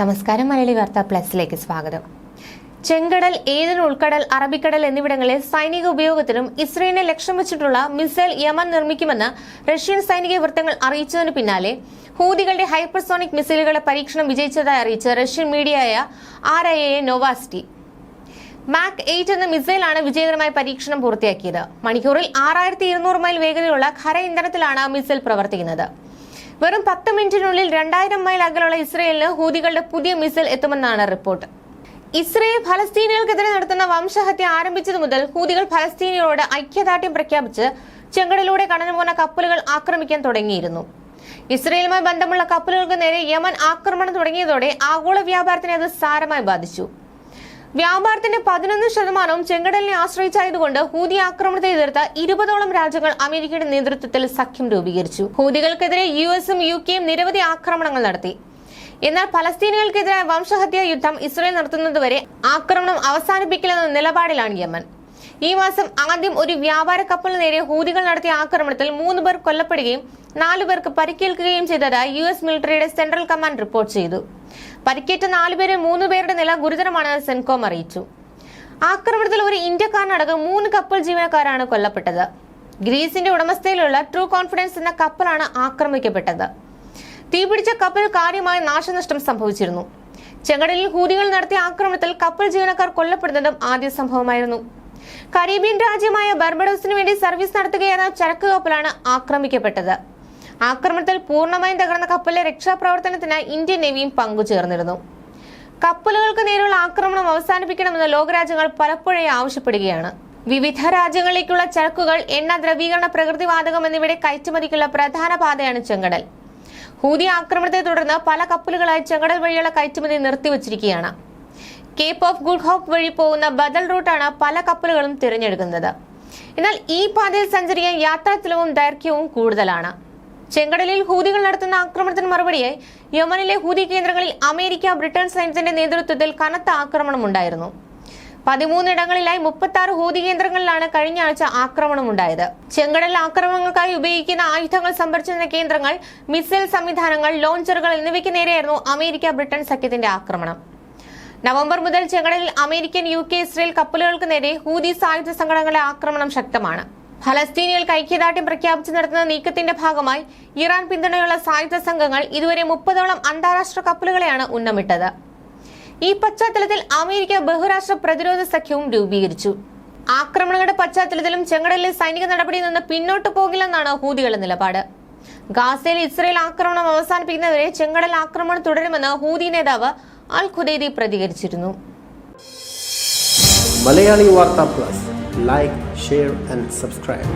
നമസ്കാരം മലയാളി വാർത്ത പ്ലസിലേക്ക് സ്വാഗതം. ചെങ്കടൽ ഏതൻ ഉൾക്കടൽ അറബിക്കടൽ എന്നിവിടങ്ങളിൽ സൈനിക ഉപയോഗത്തിനും ഇസ്രയേലിനെ ലക്ഷ്യം വെച്ചിട്ടുള്ള മിസൈൽ യമൻ നിർമ്മിക്കുമെന്ന് റഷ്യൻ സൈനിക വൃത്തങ്ങൾ അറിയിച്ചതിനു പിന്നാലെ ഹൂതികളുടെ ഹൈപ്പർസോണിക് മിസൈലുകളുടെ പരീക്ഷണം വിജയിച്ചതായി അറിയിച്ച Russian മീഡിയയായ R I A Novosti. Mach eight എന്ന മിസൈലാണ് വിജയകരമായി പരീക്ഷണം പൂർത്തിയാക്കിയത്. മണിക്കൂറിൽ ആറായിരത്തി ഇരുന്നൂറ് മൈൽ വേഗതയുള്ള ഖര ഇന്ധനത്തിലാണ് മിസൈൽ പ്രവർത്തിക്കുന്നത്. വെറും പത്ത് മിനിറ്റിനുള്ളിൽ രണ്ടായിരം മൈൽ അകലുള്ള ഇസ്രയേലിന് ഹൂതികളുടെ പുതിയ മിസൈൽ എത്തുമെന്നാണ് റിപ്പോർട്ട്. ഇസ്രയേൽ ഫലസ്തീനികൾക്കെതിരെ നടത്തുന്ന വംശഹത്യ ആരംഭിച്ചതു മുതൽ ഹൂതികൾ ഫലസ്തീനികളോട് ഐക്യദാർഢ്യം പ്രഖ്യാപിച്ച് ചെങ്കടലിലൂടെ കടന്നുപോകുന്ന കപ്പലുകൾ ആക്രമിക്കാൻ തുടങ്ങിയിരുന്നു. ഇസ്രയേലുമായി ബന്ധമുള്ള കപ്പലുകൾക്ക് നേരെ യമൻ ആക്രമണം തുടങ്ങിയതോടെ ആഗോള വ്യാപാരത്തിനെ അത് സാരമായി ബാധിച്ചു. വ്യാപാരത്തിന്റെ പതിനൊന്ന് ശതമാനവും ചെങ്കടലിനെ ആശ്രയിച്ചായതുകൊണ്ട് ഹൂതി ആക്രമണത്തെ എതിർത്ത ഇരുപതോളം രാജ്യങ്ങൾ അമേരിക്കയുടെ നേതൃത്വത്തിൽ സഖ്യം രൂപീകരിച്ചു. ഹൂതികൾക്കെതിരെ യു എസും യു കെയും നിരവധി ആക്രമണങ്ങൾ നടത്തി. എന്നാൽ ഫലസ്തീനികൾക്കെതിരായ വംശഹത്യാ യുദ്ധം ഇസ്രയേൽ നടത്തുന്നതുവരെ ആക്രമണം അവസാനിപ്പിക്കില്ലെന്ന നിലപാടിലാണ് യമൻ. ഈ മാസം ആദ്യം ഒരു വ്യാപാര കപ്പലിന് നേരെ ഹൂതികൾ നടത്തിയ ആക്രമണത്തിൽ മൂന്ന് പേർ കൊല്ലപ്പെടുകയും നാലുപേർക്ക് പരിക്കേൽക്കുകയും ചെയ്തതായി യു എസ് മിലിറ്ററിയുടെ സെൻട്രൽ കമാൻഡ് റിപ്പോർട്ട് ചെയ്തു. പരിക്കേറ്റ നാലുപേരിൽ മൂന്ന് പേരുടെ നില ഗുരുതരമാണെന്ന് സെൻകോം അറിയിച്ചു. ആക്രമണത്തിൽ ഒരു ഇന്ത്യക്കാരനടക്കം മൂന്ന് കപ്പൽ ജീവനക്കാരാണ് കൊല്ലപ്പെട്ടത്. ഗ്രീസിന്റെ ഉടമസ്ഥയിലുള്ള ട്രൂ കോൺഫിഡൻസ് എന്ന കപ്പലാണ് ആക്രമിക്കപ്പെട്ടത്. തീപിടിച്ച കപ്പൽ കാര്യമായ നാശനഷ്ടം സംഭവിച്ചിരുന്നു. ചെങ്കടലിൽ ഹൂതികൾ നടത്തിയ ആക്രമണത്തിൽ കപ്പൽ ജീവനക്കാർ കൊല്ലപ്പെടുന്നതും ആദ്യ സംഭവമായിരുന്നു. കരീബിയൻ രാജ്യമായ ബർബഡോസിന് വേണ്ടി സർവീസ് നടത്തുകയെന്ന ചരക്ക് കപ്പലാണ് ആക്രമിക്കപ്പെട്ടത്. ആക്രമണത്തിൽ പൂർണമായും തകർന്ന കപ്പലിലെ രക്ഷാപ്രവർത്തനത്തിന് ഇന്ത്യൻ നേവിയും പങ്കുചേർന്നിരുന്നു. കപ്പലുകൾക്ക് നേരെയുള്ള ആക്രമണം അവസാനിപ്പിക്കണമെന്ന് ലോകരാജ്യങ്ങൾ പലപ്പോഴേ ആവശ്യപ്പെടുകയാണ്. വിവിധ രാജ്യങ്ങളിലേക്കുള്ള ചരക്കുകൾ എണ്ണ ദ്രവീകരണ പ്രകൃതിവാതകം എന്നിവയുടെ കയറ്റുമതിക്കുള്ള പ്രധാന പാതയാണ് ചെങ്കടൽ. ഹൂതി ആക്രമണത്തെ തുടർന്ന് പല കപ്പലുകളായി ചെങ്കടൽ വഴിയുള്ള കയറ്റുമതി നിർത്തിവച്ചിരിക്കുകയാണ്. കേപ്പ് ഓഫ് ഗുഡ് ഹോപ്പ് വഴി പോകുന്ന ബദൽ റൂട്ടാണ് പല കപ്പലുകളും തിരഞ്ഞെടുക്കുന്നത്. എന്നാൽ ഈ പാതയിൽ സഞ്ചരിക്കാൻ യാത്രാ ചെലവും ദൈർഘ്യവും കൂടുതലാണ്. ചെങ്കടലിൽ ഹൂതികൾ നടത്തുന്ന ആക്രമണത്തിന് മറുപടിയായി യമനിലെ ഹൂതി കേന്ദ്രങ്ങളിൽ അമേരിക്ക ബ്രിട്ടൻ സൈന്യത്തിന്റെ നേതൃത്വത്തിൽ കനത്ത ആക്രമണം ഉണ്ടായിരുന്നു. പതിമൂന്നിടങ്ങളിലായി മുപ്പത്തി ആറ് ഹൂതി കേന്ദ്രങ്ങളിലാണ് കഴിഞ്ഞ ആഴ്ച ആക്രമണമുണ്ടായത് ചെങ്കടൽ ആക്രമണങ്ങൾക്കായി ഉപയോഗിക്കുന്ന ആയുധങ്ങൾ സംഭരിച്ചിരുന്ന കേന്ദ്രങ്ങൾ മിസൈൽ സംവിധാനങ്ങൾ ലോഞ്ചറുകൾ എന്നിവയ്ക്ക് നേരെയായിരുന്നു അമേരിക്ക ബ്രിട്ടൻ സഖ്യത്തിന്റെ ആക്രമണം. നവംബർ മുതൽ ചെങ്കടലിൽ അമേരിക്കൻ യു കെ ഇസ്രയേൽ കപ്പലുകൾക്ക് നേരെ ഹൂതി സായുധ സംഘടനകളെ ആക്രമണം ശക്തമാണ്. ഫലസ്തീനികൾക്ക് ഐക്യദാർഢ്യം പ്രഖ്യാപിച്ച് നടത്തുന്ന നീക്കത്തിന്റെ ഭാഗമായി ഇറാൻ പിന്തുണയുള്ള സായുധ സംഘങ്ങൾ ഇതുവരെ മുപ്പതോളം അന്താരാഷ്ട്ര കപ്പലുകളെയാണ് ഉന്നമിട്ടത്. ഈ പശ്ചാത്തലത്തിൽ അമേരിക്ക ബഹുരാഷ്ട്ര പ്രതിരോധ സഖ്യവും രൂപീകരിച്ചു. ആക്രമണങ്ങളുടെ പശ്ചാത്തലത്തിലും ചെങ്കടലിലെ സൈനിക നടപടിയിൽ നിന്ന് പിന്നോട്ടു പോകില്ലെന്നാണ് ഹൂതികളുടെ നിലപാട്. ഗാസയിൽ ഇസ്രയേൽ ആക്രമണം അവസാനിപ്പിക്കുന്നവരെ ചെങ്കടൽ ആക്രമണം തുടരുമെന്ന് ഹൂതി നേതാവ് അൽ ഖുദൈദി പ്രതികരിച്ചിരുന്നു. മലയാളി വാർത്താ plus. Like share and subscribe